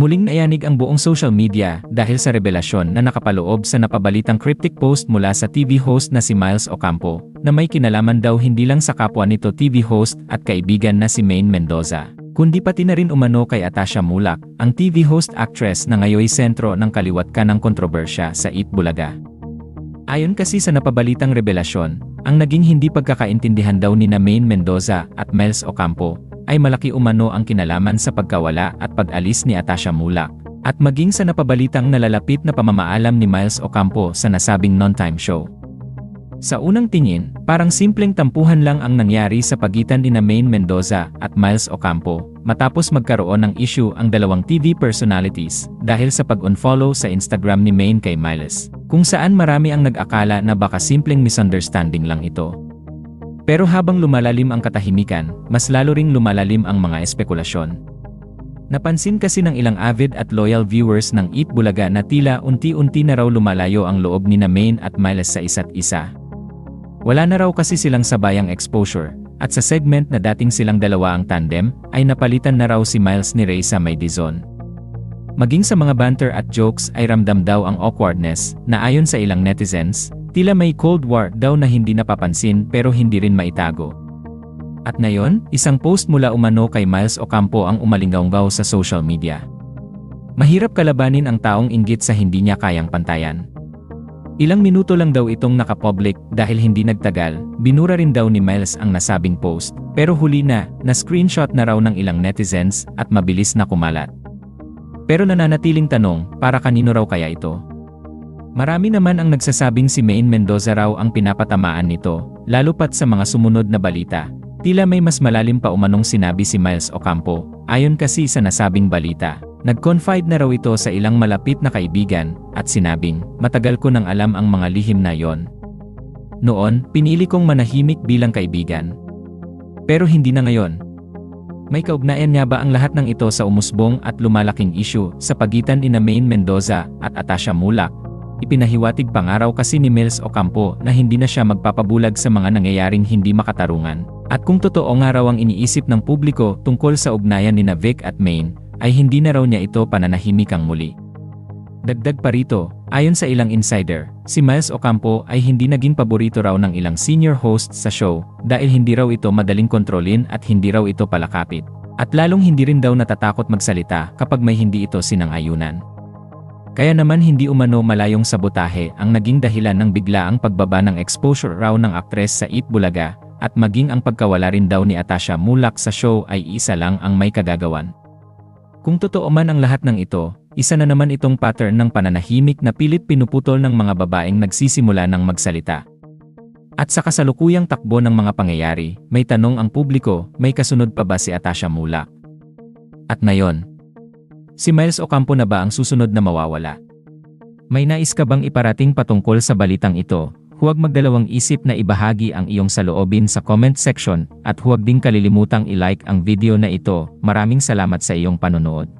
Muling nayanig ang buong social media dahil sa revelasyon na nakapaloob sa napabalitang cryptic post mula sa TV host na si Miles Ocampo, na may kinalaman daw hindi lang sa kapwa nito TV host at kaibigan na si Maine Mendoza, kundi pati na rin umano kay Atasha Mulak, ang TV host actress na ngayoy sentro ng kaliwat ka ng kontrobersya sa Eat Bulaga. Ayon kasi sa napabalitang revelasyon, ang naging hindi pagkakaintindihan daw ni na Mendoza at Miles Ocampo ay malaki umano ang kinalaman sa pagkawala at pag-alis ni Atasha Mulak, at maging sa napabalitang nalalapit na pamamaalam ni Miles Ocampo sa nasabing non-time show. Sa unang tingin, parang simpleng tampuhan lang ang nangyari sa pagitan ni na Mendoza at Miles Ocampo, matapos magkaroon ng issue ang dalawang TV personalities dahil sa pag-unfollow sa Instagram ni Maine kay Miles, kung saan marami ang nag-akala na baka simpleng misunderstanding lang ito. Pero habang lumalalim ang katahimikan, mas lalo ring lumalalim ang mga espekulasyon. Napansin kasi ng ilang avid at loyal viewers ng Eat Bulaga na tila unti-unti na raw lumalayo ang loob ni na Maine at Miles sa isa't isa. Wala na raw kasi silang sabayang exposure, at sa segment na dating silang dalawa ang tandem, ay napalitan na raw si Miles ni Ray sa may dizon. Maging sa mga banter at jokes ay ramdam daw ang awkwardness na ayon sa ilang netizens, Tila may Cold War daw na hindi napapansin pero hindi rin maitago. At ngayon, isang post mula umano kay Miles Ocampo ang umalinggaw sa social media. Mahirap kalabanin ang taong inggit sa hindi niya kayang pantayan. Ilang minuto lang daw itong nakapublic dahil hindi nagtagal, binura rin daw ni Miles ang nasabing post, pero huli na, na-screenshot na raw ng ilang netizens at mabilis na kumalat. Pero nananatiling tanong, para kanino raw kaya ito? Marami naman ang nagsasabing si Maine Mendoza raw ang pinapatamaan nito, lalo pat sa mga sumunod na balita. Tila may mas malalim pa umanong sinabi si Miles Ocampo, ayon kasi sa nasabing balita. Nag-confide na raw ito sa ilang malapit na kaibigan, at sinabing, matagal ko nang alam ang mga lihim na yon. Noon, pinili kong manahimik bilang kaibigan. Pero hindi na ngayon. May kaugnayan niya ba ang lahat ng ito sa umusbong at lumalaking issue sa pagitan ni Maine Mendoza at Atasha Mulak, Ipinahiwatig pangaraw kasi ni Mills Ocampo na hindi na siya magpapabulag sa mga nangyayaring hindi makatarungan. At kung totoo nga raw ang iniisip ng publiko tungkol sa ugnayan ni Vic at Maine, ay hindi na raw niya ito pananahimikang muli. Dagdag pa rito, ayon sa ilang insider, si Miles Ocampo ay hindi naging paborito raw ng ilang senior hosts sa show dahil hindi raw ito madaling kontrolin at hindi raw ito palakapit. At lalong hindi rin daw natatakot magsalita kapag may hindi ito sinang-ayunan. Kaya naman hindi umano malayong sabotahe ang naging dahilan ng biglaang pagbaba ng exposure raw ng aktres sa Eat Bulaga, at maging ang pagkawala rin daw ni Atasha Mulak sa show ay isa lang ang may kagagawan. Kung totoo man ang lahat ng ito, isa na naman itong pattern ng pananahimik na pilit pinuputol ng mga babaeng nagsisimula ng magsalita. At sa kasalukuyang takbo ng mga pangyayari, may tanong ang publiko, may kasunod pa ba si Atasha Mulak? At ngayon, Si Miles Ocampo na ba ang susunod na mawawala? May nais ka bang iparating patungkol sa balitang ito? Huwag magdalawang isip na ibahagi ang iyong saloobin sa comment section at huwag ding kalilimutang i-like ang video na ito. Maraming salamat sa iyong panonood.